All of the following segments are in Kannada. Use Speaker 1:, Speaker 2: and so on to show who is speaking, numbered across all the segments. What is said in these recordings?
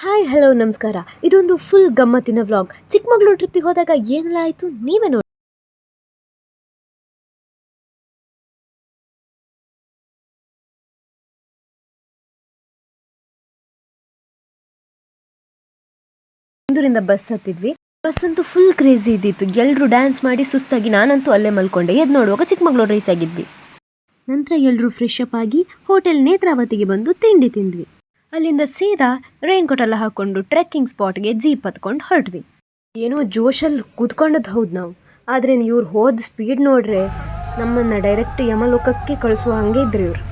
Speaker 1: ಹಾಯ್ ಹಲೋ ನಮಸ್ಕಾರ. ಇದೊಂದು ಫುಲ್ ಗಮ್ಮತ್ತಿನ ವ್ಲಾಗ್ ಚಿಕ್ಕಮಗಳೂರು ಟ್ರಿಪ್ಪಿಗೆ ಹೋದಾಗ ಏನೆಲ್ಲ ಆಯಿತು ನೀವೇ ನೋಡಿ. ಬೆಂಗಳೂರಿಂದ ಬಸ್ ಹತ್ತಿದ್ವಿ. ಬಸ್ ಅಂತೂ ಫುಲ್ ಕ್ರೇಜಿ ಇದ್ದಿತ್ತು. ಎಲ್ಲರೂ ಡ್ಯಾನ್ಸ್ ಮಾಡಿ ಸುಸ್ತಾಗಿ ನಾನಂತೂ ಅಲ್ಲೇ ಮಲ್ಕೊಂಡೆ. ಎದ್ದು ನೋಡುವಾಗ ಚಿಕ್ಕಮಗಳೂರು ರೀಚ್ ಆಗಿದ್ವಿ. ನಂತರ ಎಲ್ಲರೂ ಫ್ರೆಶ್ ಅಪ್ ಆಗಿ ಹೋಟೆಲ್ ನೇತ್ರಾವತಿಗೆ ಬಂದು ತಿಂಡಿ ತಿಂದ್ವಿ. ಅಲ್ಲಿಂದ ಸೀದಾ ರೈನ್ ಕೋಟ್ ಎಲ್ಲ ಹಾಕೊಂಡು ಟ್ರೆಕ್ಕಿಂಗ್ ಸ್ಪಾಟ್ಗೆ ಜೀಪ್ ಹತ್ಕೊಂಡು ಹೊರಟ್ವಿ. ಏನೋ ಜೋಶಲ್ಲಿ ಕೂತ್ಕೊಂಡದ್ದು ಹೌದು ನಾವು. ಆದರೆ ಇವ್ರು ಹೋದ ಸ್ಪೀಡ್ ನೋಡ್ರೆ ನಮ್ಮನ್ನು ಡೈರೆಕ್ಟ್ ಯಮಲೋಕಕ್ಕೆ ಕಳಿಸುವ ಹಂಗೆ ಇದ್ರು ಇವ್ರು.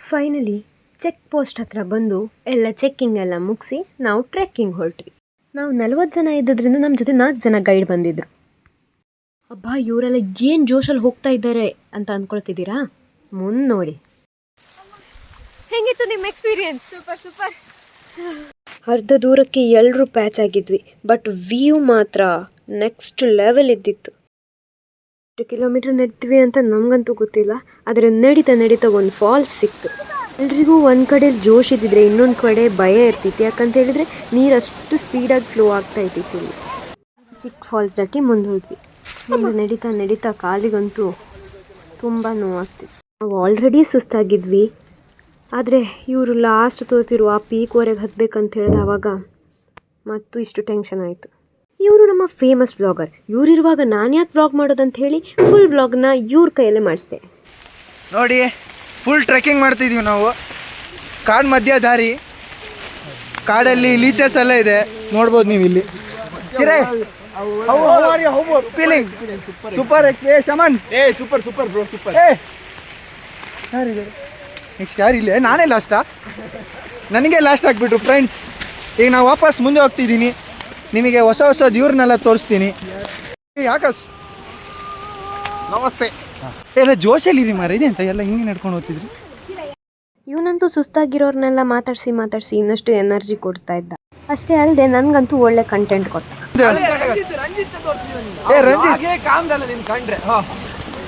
Speaker 1: ಫೈನಲಿ ಚೆಕ್ ಪೋಸ್ಟ್ ಹತ್ರ ಬಂದು ಎಲ್ಲ ಚೆಕ್ಕಿಂಗ್ ಎಲ್ಲ ಮುಗಿಸಿ ನಾವು ಟ್ರೆಕ್ಕಿಂಗ್ ಹೊರಟ್ವಿ. ನಾವು ನಲ್ವತ್ತು ಜನ ಇದ್ದದ್ರಿಂದ ನಮ್ಮ ಜೊತೆ ನಾಲ್ಕು ಜನ ಗೈಡ್ ಬಂದಿದ್ರು. ಅಬ್ಬಾ ಇವರೆಲ್ಲ ಏನು ಜೋಶಲ್ಲಿ ಹೋಗ್ತಾ ಇದ್ದಾರೆ ಅಂತ ಅಂದ್ಕೊಳ್ತಿದ್ದೀರಾ ಮುಂದೆ ನೋಡಿ. ಹೆಂಗಿತ್ತು ನಿಮ್ಮ ಎಕ್ಸ್ಪೀರಿಯನ್ಸ್ ಸೂಪರ್ ಸೂಪರ್. ಅರ್ಧ ದೂರಕ್ಕೆ ಎಲ್ಲರೂ ಪ್ಯಾಚ್ ಆಗಿದ್ವಿ ಬಟ್ ವ್ಯೂ ಮಾತ್ರ ನೆಕ್ಸ್ಟ್ ಲೆವೆಲ್ ಇದ್ದಿತ್ತು. ಎಷ್ಟು ಕಿಲೋಮೀಟರ್ ನಡೀತೀವಿ ಅಂತ ನಮಗಂತೂ ಗೊತ್ತಿಲ್ಲ ಆದರೆ ನಡೀತಾ ನಡೀತಾ ಒಂದು ಫಾಲ್ಸ್ ಸಿಕ್ತು. ಎಲ್ರಿಗೂ ಒಂದು ಕಡೆ ಜೋಶ್ ಇದ್ದಿದ್ರೆ ಇನ್ನೊಂದು ಕಡೆ ಭಯ ಇರ್ತಿತ್ತು ಯಾಕಂತ ಹೇಳಿದರೆ ನೀರು ಅಷ್ಟು ಸ್ಪೀಡಾಗಿ ಫ್ಲೋ ಆಗ್ತಾ ಇದ್ದಿತ್ತು ಇಲ್ಲಿ. ಚಿಕ್ಕ ಫಾಲ್ಸ್ ದಟ್ಟಿ ಮುಂದೆ ಹೋದ್ವಿ. ಮುಂದೆ ನಡೀತಾ ನಡೀತಾ ಕಾಲಿಗಂತೂ ತುಂಬ ನೋವಾಗ್ತಿತ್ತು. ನಾವು ಆಲ್ರೆಡಿ ಸುಸ್ತಾಗಿದ್ವಿ. ಆದರೆ ಇವರು ಲಾಸ್ಟ್ ತೋರ್ತಿರುವ ಆ ಪೀಕ್ವರೆಗೆ ಹತ್ತಬೇಕಂತ ಹೇಳಿದ ಆವಾಗ ಮತ್ತು ಇಷ್ಟು ಟೆನ್ಷನ್ ಆಯಿತು. ಇವರು ನಮ್ಮ ಫೇಮಸ್ ವ್ಲಾಗರ್ ಇವರಿರುವಾಗ ನಾನು ಯಾಕೆ ವ್ಲಾಗ್ ಮಾಡೋದಂತ ಹೇಳಿ ಫುಲ್ ವ್ಲಾಗ್ನ ಇವ್ರ ಕೈಯಲ್ಲೇ ಮಾಡಿಸ್ದೆ.
Speaker 2: ನೋಡಿ ಫುಲ್ ಟ್ರೆಕ್ಕಿಂಗ್ ಮಾಡ್ತಿದೀವಿ ನಾವು. ಕಾಡು ಮಧ್ಯ ದಾರಿ, ಕಾಡಲ್ಲಿ ಲೀಚಸ್ ಎಲ್ಲ ಇದೆ. ನೋಡ್ಬೋದು ನೀವು ಇಲ್ಲಿ ಚಿರೆ ಫೀಲಿಂಗ್ ಸೂಪರ್ ಶಮನ್.
Speaker 3: ಏ ಸೂಪರ್ ಸೂಪರ್ ಬ್ರೋ ಸೂಪರ್
Speaker 2: ಏ. ಇದೆ ನೆಕ್ಸ್ಟ್ ಯಾರಿಲ್ಲ ನಾನೇ ಲಾಸ್ಟಾ ನನಗೆ ಲಾಸ್ಟ್ ಆಗಿಬಿಟ್ರು ಫ್ರೆಂಡ್ಸ್ ಈಗ ನಾವು ವಾಪಸ್ ಮುಂದೆ ಹೋಗ್ತಿದ್ದೀನಿ. ನಿಮಗೆ ಹೊಸ ಹೊಸ ಇವ್ರನ್ನೆಲ್ಲ ತೋರಿಸ್ತೀನಿ. ಯಾಕಸ್?
Speaker 3: ನಮಸ್ತೆ.
Speaker 2: ಎಲ್ಲ ಜೋಶಲ್ಲಿರಿ ಮಾರ ಇದೆ ಅಂತ ಎಲ್ಲ ಹಿಂಗೆ ನಡ್ಕೊಂಡು ಹೋಗ್ತಿದ್ರಿ?
Speaker 1: ಇವನಂತೂ ಸುಸ್ತಾಗಿರೋರ್ನೆಲ್ಲ ಮಾತಾಡಿಸಿ ಮಾತಾಡಿಸಿ ಇನ್ನಷ್ಟು ಎನರ್ಜಿ ಕೊಡ್ತಾ ಇದ್ದ. ಅಷ್ಟೇ ಅಲ್ಲದೆ ನನಗಂತೂ ಒಳ್ಳೆ ಕಂಟೆಂಟ್ ಕೊಟ್ಟ.
Speaker 2: ಏ ರಂಜಿತ್.
Speaker 3: ಹಾಗೆ ಕಾಮ್ದಲ್ಲ ನಿನ್ ಕಂಡ್ರೆ.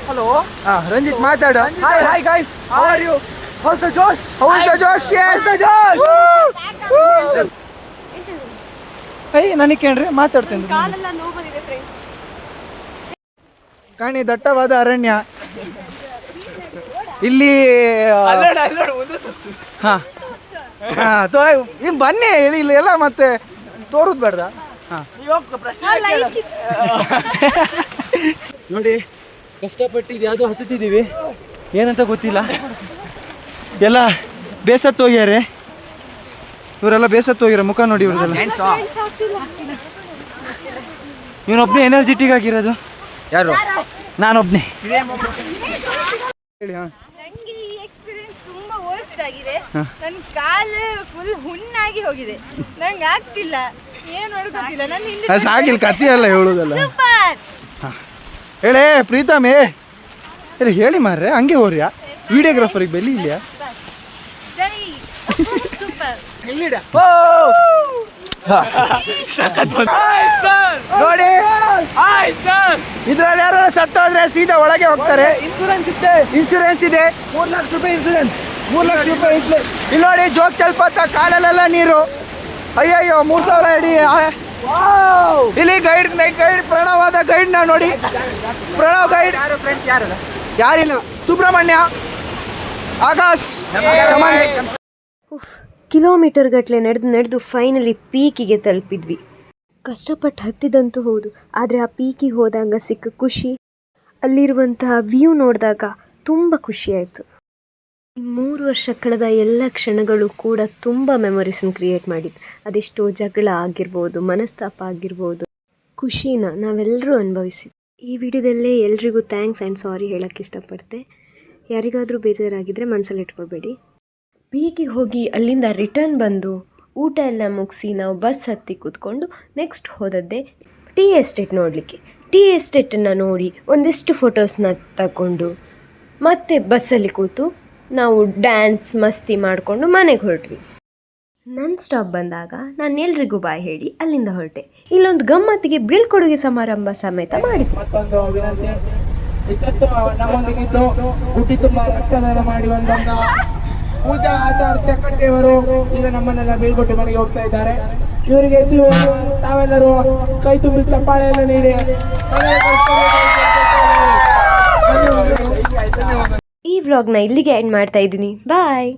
Speaker 3: ಹಲೋ
Speaker 2: ಹಾ ರಂಜಿತ್ ಮಾತಾಡು.
Speaker 3: Hi hi guys how are you how's the josh
Speaker 2: how's the josh yes the josh ಏಯ್ ನನಗೆ ಕೇಳ್ರಿ ಫ್ರೆಂಡ್ಸ್ ಕಾಣಿ ದಟ್ಟವಾದ ಅರಣ್ಯ. ಇಲ್ಲಿ ಹಾ. ಹಾ ತೋ ಇನ್ ಬನ್ನಿ ಇಲ್ಲಿ ಇಲ್ಲಿ ಎಲ್ಲ ಮತ್ತೆ ತೋರುದ್ ಬೇಡ್ದ? ಹಾ.
Speaker 3: ನೀವು ಹೋಗ್ ಪ್ರಶ್ನೆ ಕೇಳು.
Speaker 2: ನೋಡಿ ಕಷ್ಟಪಟ್ಟು ಇದು ಯಾವುದೋ ಹತ್ತುತ್ತಿದ್ದೀವಿ. ಏನಂತ ಗೊತ್ತಿಲ್ಲ. ಎಲ್ಲ ಬೇಸತ್ತು ಹೋಗ್ಯಾರೆ. ಇವರೆಲ್ಲ ಬೇಸತ್ತು ಹೋಗ್ಯಾರ ಮುಖ ನೋಡಿ ಇವ್ರದೆಲ್ಲ. ಇವನೊಬ್ನೇ ಎನರ್ಜೆಟಿಕ್ ಆಗಿರೋದು.
Speaker 3: ಯಾರು?
Speaker 2: ನಾನೊಬ್ನೇ. ಹೇಳಿ ಹಾಂ.
Speaker 4: ಈ ಎಕ್ಸ್ಪೀರಿಯನ್ಸ್ ತುಂಬಾ ವರ್ಸ್ಟ್ ಆಗಿದೆ. ನನ್ನ ಕಾಲು ಫುಲ್ ಹುಣ್ಣಾಗಿ ಹೋಗಿದೆ. ನಂಗೆ ಆಗ್ತಿಲ್ಲ.
Speaker 2: ಸಾಕಿಲ್ಲ. ಕತ್ತಿ ಅಲ್ಲ ಹೇಳೋದಲ್ಲ.
Speaker 4: ಸೂಪರ್.
Speaker 2: ಹೇಳೇ ಪ್ರೀತಮೇ. ಹೇಳಿ ಹೇಳಿ ಮಾರ್ರೆ ಹಂಗೆ ಹೋರ್ಯಾ? ವಿಡಿಯೋಗ್ರಾಫರಿಗೆ ಬೆಲಿ ಇಲ್ಲ
Speaker 4: ಜೈ. ಸೂಪರ್.
Speaker 2: ನೋಡಿ. ಇದ್ರಲ್ಲಿ ಯಾರು ಸತ್ತೋದ್ರೆ ಸೀದಾ ಒಳಗೆ ಹೋಗ್ತಾರೆ.
Speaker 3: ಇನ್ಶೂರೆನ್ಸ್ ಇದೆ.
Speaker 2: ಇನ್ಶೂರೆನ್ಸ್ ಇದೆ.
Speaker 3: ಮೂರ್ ಲಕ್ಷ ರೂಪಾಯಿ ಇನ್ಶೂರೆನ್ಸ್
Speaker 2: ಮೂರು ಲಕ್ಷ ರೂಪಾಯಿ ಇನ್ಶೂರೆನ್ಸ್ ಇಲ್ಲಿ ನೋಡಿ ಜೋಗ್ ಚಲ್ಪತ್ತ ಕಾಲಲ್ಲೆಲ್ಲ ನೀರು. ಅಯ್ಯಯ್ಯೋ ಮೂರು ಸಾವಿರ ಅಡಿ ಇಲ್ಲಿ ಗೈಡ್ ಗೈಡ್ ಪ್ರಣವಾದ ಗೈಡ್ ನಾ ನೋಡಿ. ಪ್ರಣವ್ ಗೈಡ್
Speaker 3: ಯಾರು ಫ್ರೆಂಡ್ಸ್ ಯಾರು?
Speaker 2: ಯಾರಿಲ್ಲ. ಸುಬ್ರಹ್ಮಣ್ಯ ಆಕಾಶ್
Speaker 1: ಕಿಲೋಮೀಟರ್ ಗಟ್ಟಲೆ ನಡೆದು ನಡೆದು ಫೈನಲಿ ಪೀಕಿಗೆ ತಲುಪಿದ್ವಿ. ಕಷ್ಟಪಟ್ಟು ಹತ್ತಿದಂತೂ ಹೌದು ಆದರೆ ಆ ಪೀಕಿಗೆ ಹೋದಾಗ ಸಿಕ್ಕ ಖುಷಿ ಅಲ್ಲಿರುವಂತಹ ವ್ಯೂ ನೋಡಿದಾಗ ತುಂಬ ಖುಷಿಯಾಯಿತು ಮೂರು ವರ್ಷ ಕಳೆದ ಎಲ್ಲ ಕ್ಷಣಗಳು ಕೂಡ ತುಂಬ ಮೆಮೊರೀಸನ್ನು ಕ್ರಿಯೇಟ್ ಮಾಡಿದ್ದು ಅದೆಷ್ಟೋ ಜಗಳ ಆಗಿರ್ಬೋದು, ಮನಸ್ತಾಪ ಆಗಿರ್ಬೋದು, ಖುಷಿನ ನಾವೆಲ್ಲರೂ ಅನುಭವಿಸಿದ್ವಿ ಈ ವಿಡಿಯೋದಲ್ಲೇ ಎಲ್ರಿಗೂ ಥ್ಯಾಂಕ್ಸ್ ಆ್ಯಂಡ್ ಸಾರಿ ಹೇಳೋಕ್ಕೆ ಇಷ್ಟಪಡ್ತೆ. ಯಾರಿಗಾದರೂ ಬೇಜಾರಾಗಿದ್ದರೆ ಮನಸ್ಸಲ್ಲಿ ಇಟ್ಕೊಳ್ಬೇಡಿ ಪೀಕಿಗೆ ಹೋಗಿ ಅಲ್ಲಿಂದ ರಿಟರ್ನ್ ಬಂದು ಊಟ ಎಲ್ಲ ಮುಗಿಸಿ ನಾವು ಬಸ್ ಹತ್ತಿ ಕೂತ್ಕೊಂಡು ನೆಕ್ಸ್ಟ್ ಹೋದದ್ದೇ ಟೀ ಎಸ್ಟೇಟ್ ನೋಡಲಿಕ್ಕೆ. ಟೀ ಎಸ್ಟೇಟನ್ನು ನೋಡಿ ಒಂದಿಷ್ಟು ಫೋಟೋಸ್ನ ತಗೊಂಡು ಮತ್ತೆ ಬಸ್ಸಲ್ಲಿ ಕೂತು ನಾವು ಡ್ಯಾನ್ಸ್ ಮಸ್ತಿ ಮಾಡಿಕೊಂಡು ಮನೆಗೆ ಹೊರಟ್ವಿ. ನನ್ನ ಸ್ಟಾಪ್ ಬಂದಾಗ ನಾನು ಎಲ್ರಿಗೂ ಬಾಯ್ ಹೇಳಿ ಅಲ್ಲಿಂದ ಹೊರಟೆ. ಇಲ್ಲೊಂದು ಗಮ್ಮತ್ತಿಗೆ ಬೀಳ್ಕೊಡುಗೆ ಸಮಾರಂಭ ಸಮೇತ
Speaker 5: ಮಾಡಿ ನಮ್ಮನ್ನೆಲ್ಲ ಬೀಳ್ಕೊಟ್ಟು ಹೋಗ್ತಾ ಇದ್ದಾರೆ. ಇವರಿಗೆ ತಾವೆಲ್ಲರೂ ಕೈ ತುಂಬಿ ಚಪ್ಪಾಳೆಯನ್ನು ನೀಡಿ.
Speaker 1: ವ್ಲಾಗ್ನ ಇಲ್ಲಿಗೆ ಎಂಡ್ ಮಾಡ್ತಾ ಇದ್ದೀನಿ. ಬಾಯ್